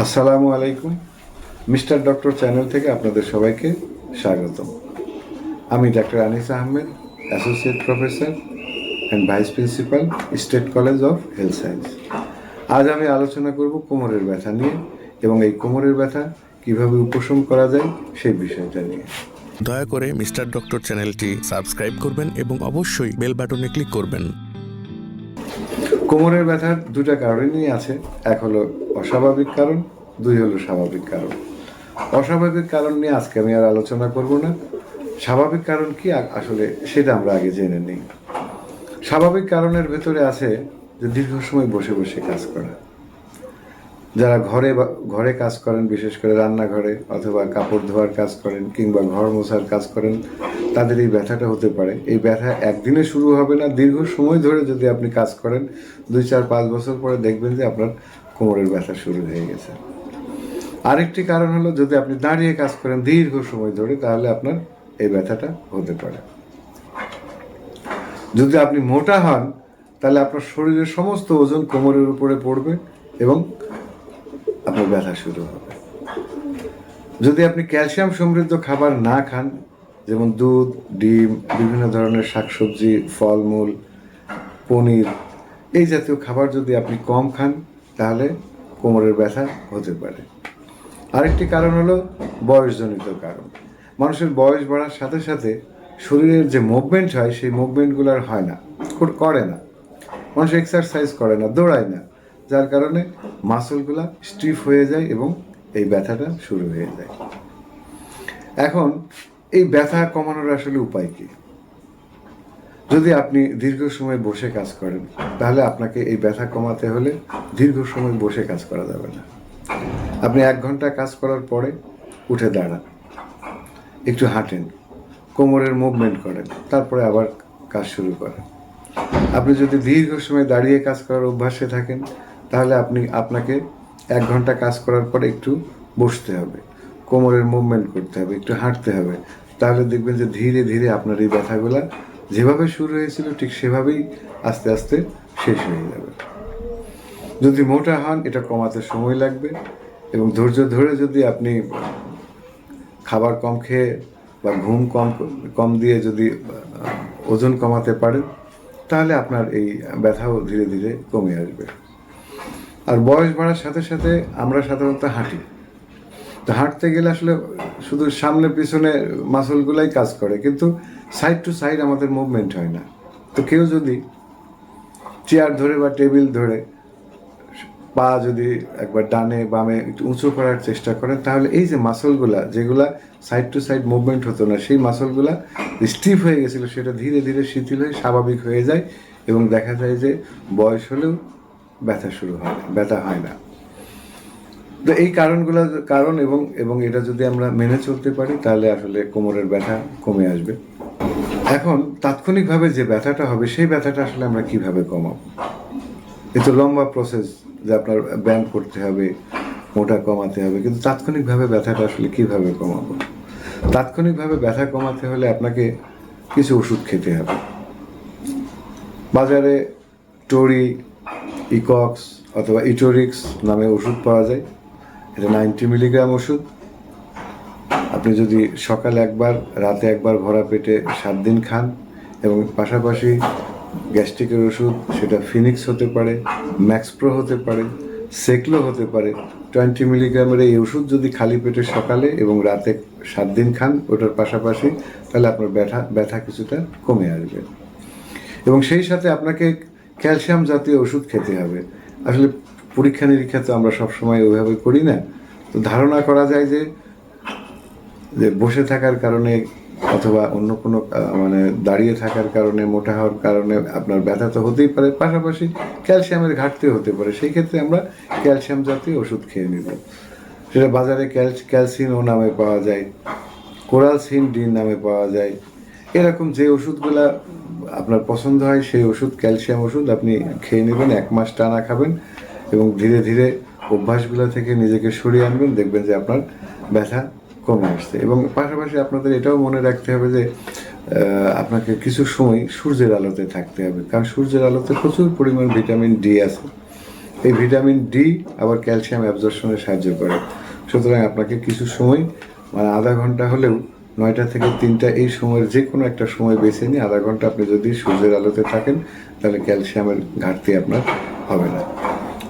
আসসালামু আলাইকুম। Mister doctor channel থেকে আপনাদের সবাইকে স্বাগতম। আমি doctor Anis Ahmed associate professor and vice principal state college of health science. আজ আমি আলোচনা করব কোমরের ব্যথা নিয়ে এবং এই কোমরের ব্যথা কীভাবে উপশম করা যায় সেই বিষয়টা নিয়ে। দয়া করে মিস্টার ডক্টর চ্যানেলটি সাবস্ক্রাইব করবেন এবং অবশ্যই বেল বাটনে ক্লিক করবেন। কোমরের ব্যথার দুটা কারণই আছে। এক হলো অস্বাভাবিক কারণ, দুই হলো স্বাভাবিক কারণ। অস্বাভাবিক কারণ নিয়ে আজকে আমি আর আলোচনা করব না। স্বাভাবিক কারণ কি আসলে সেটা আমরা আগে জেনে নিই। স্বাভাবিক কারণের ভেতরে আছে যে দীর্ঘ সময় বসে বসে কাজ করা। যারা ঘরে ঘরে কাজ করেন, বিশেষ করে রান্নাঘরে অথবা কাপড় ধোয়ার কাজ করেন কিংবা ঘর মোছার কাজ করেন, তাদের এই ব্যথাটা হতে পারে। এই ব্যথা একদিনে শুরু হবে না। দীর্ঘ সময় ধরে যদি আপনি কাজ করেন, দুই, চার, পাঁচ বছর পরে দেখবেন যে আপনার কোমরের ব্যথা শুরু হয়ে গেছে। আরেকটি কারণ হলো, যদি আপনি দাঁড়িয়ে কাজ করেন দীর্ঘ সময় ধরে, তাহলে আপনার এই ব্যথাটা হতে পারে। যদি আপনি মোটা হন, তাহলে আপনার শরীরের সমস্ত ওজন কোমরের উপরে পড়বে এবং আপনার ব্যথা শুরু হবে। যদি আপনি ক্যালসিয়াম সমৃদ্ধ খাবার না খান, যেমন দুধ, ডিম, বিভিন্ন ধরনের শাকসবজি, ফলমূল, পনির, এই জাতীয় খাবার যদি আপনি কম খান তাহলে কোমরের ব্যথা হতে পারে। আরেকটি কারণ হলো বয়সজনিত কারণ। মানুষের বয়স বাড়ার সাথে সাথে শরীরের যে মুভমেন্ট হয়, সেই মুভমেন্টগুলো আর হয় না কর- না। মানুষ এক্সারসাইজ করে না, দৌড়ায় না, যার কারণে মাসলগুলা স্টিফ হয়ে যায় এবং এই ব্যথাটা শুরু হয়ে যায়। এখন এই ব্যথা কমানোর আসলে উপায় কি? যদি আপনি দীর্ঘ সময় বসে কাজ করেন, তাহলে আপনাকে এই ব্যথা কমাতে হলে দীর্ঘ সময় বসে কাজ করা যাবে না। আপনি এক ঘণ্টা কাজ করার পরে উঠে দাঁড়ান। একটু হাঁটেন, কোমরের মুভমেন্ট করেন, তারপরে আবার কাজ শুরু করেন। আপনি যদি দীর্ঘ সময় দাঁড়িয়ে কাজ করার অভ্যাসে থাকেন, তাহলে আপনি, আপনাকে এক ঘণ্টা কাজ করার পরে একটু বসতে হবে, কোমরের মুভমেন্ট করতে হবে, একটু হাঁটতে হবে। তাহলে দেখবেন যে ধীরে ধীরে আপনার এই ব্যথাগুলা যেভাবে শুরু হয়েছিল, ঠিক সেভাবেই আস্তে আস্তে শেষ হয়ে যাবে। যদি মোটা হন, এটা কমাতে সময় লাগবে এবং ধৈর্য ধরে যদি আপনি খাবার কম খেয়ে বা ঘুম কম কম দিয়ে যদি ওজন কমাতে পারেন, তাহলে আপনার এই ব্যথাও ধীরে ধীরে কমে আসবে। আর বয়স বাড়ার সাথে সাথে আমরা সাধারণত হাঁটি। তো হাঁটতে গেলে আসলে শুধু সামনে পিছনে মাসলগুলাই কাজ করে, কিন্তু সাইড টু সাইড আমাদের মুভমেন্ট হয় না। তো কেউ যদি চেয়ার ধরে বা টেবিল ধরে, পা যদি একবার ডানে বামে একটু উঁচু করার চেষ্টা করেন তাহলে এই যে মাসলগুলা, যেগুলা সাইড টু সাইড মুভমেন্ট হতো না, সেই মাসলগুলা স্টিফ হয়ে গেছিল, সেটা ধীরে ধীরে শিথিল হয়ে স্বাভাবিক হয়ে যায় এবং দেখা যায় যে বয়স হলেও ব্যথা শুরু হয়, ব্যথা হয় না। তো এই কারণগুলো, কারণ এবং এবং এটা যদি আমরা মেনে চলতে পারি, তাহলে আসলে কোমরের ব্যথা কমে আসবে। এখন তাৎক্ষণিকভাবে যে ব্যথাটা হবে, সেই ব্যথাটা আসলে আমরা কীভাবে কমাবো? এ তো লম্বা প্রসেস যে আপনার ব্যায়াম করতে হবে, মোটা কমাতে হবে, কিন্তু তাৎক্ষণিকভাবে ব্যথাটা আসলে কীভাবে কমাবো? তাৎক্ষণিকভাবে ব্যথা কমাতে হলে আপনাকে কিছু ওষুধ খেতে হবে। বাজারে টোরি, ইকক্স অথবা ইটোরিক্স নামে ওষুধ পাওয়া যায়। এটা নাইনটি মিলিগ্রাম ওষুধ। আপনি যদি সকালে একবার, রাতে একবার ভরা পেটে সাত দিন খান এবং পাশাপাশি গ্যাস্ট্রিকের ওষুধ, সেটা ফিনিক্স হতে পারে, ম্যাক্সপ্রো হতে পারে, সেকলো হতে পারে, টোয়েন্টি মিলিগ্রামের এই ওষুধ যদি খালি পেটে সকালে এবং রাতে সাত দিন খান, ওটার পাশাপাশি তাহলে আপনার ব্যথা ব্যথা কিছুটা কমে আসবে। এবং সেই সাথে আপনাকে ক্যালসিয়াম জাতীয় ওষুধ খেতে হবে। আসলে পরীক্ষা নিরীক্ষা তো আমরা সবসময় ওইভাবে করি না। তো ধারণা করা যায় যে যে বসে থাকার কারণে অথবা অন্য কোনো মানে দাঁড়িয়ে থাকার কারণে, মোটা হওয়ার কারণে আপনার ব্যথা তো হতেই পারে। পাশাপাশি ক্যালসিয়ামের ঘাটতি হতে পারে। সেই ক্ষেত্রে আমরা ক্যালসিয়াম জাতীয় ওষুধ খেয়ে নেব। সেটা বাজারে ক্যাল ক্যালসিন ও নামে পাওয়া যায়, কোরালসিন ডি নামে পাওয়া যায়। এরকম যে ওষুধগুলা আপনার পছন্দ হয়, সেই ওষুধ, ক্যালসিয়াম ওষুধ আপনি খেয়ে নেবেন, এক মাস টানা খাবেন। এবং ধীরে ধীরে অভ্যাসগুলো থেকে নিজেকে সরিয়ে আনবেন, দেখবেন যে আপনার ব্যথা কমে আসছে। এবং পাশাপাশি আপনাদের এটাও মনে রাখতে হবে যে আপনাকে কিছু সময় সূর্যের আলোতে থাকতে হবে। কারণ সূর্যের আলোতে প্রচুর পরিমাণ ভিটামিন ডি আছে। এই ভিটামিন ডি আবার ক্যালসিয়াম অ্যাবজর্পশনে সাহায্য করে। সুতরাং আপনাকে কিছু সময় মানে আধা ঘণ্টা হলেও নয়টা থেকে তিনটা এই সময়ের যে কোনো একটা সময় বেছে নিয়ে আধা ঘণ্টা আপনি যদি সূর্যের আলোতে থাকেন, তাহলে ক্যালসিয়ামের ঘাটতি আপনার হবে না।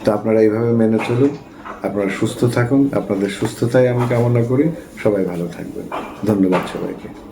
তো আপনারা এইভাবে মেনে চলুন। আপনারা সুস্থ থাকুন। আপনাদের সুস্থতাই আমি কামনা করি। সবাই ভালো থাকবেন। ধন্যবাদ সবাইকে।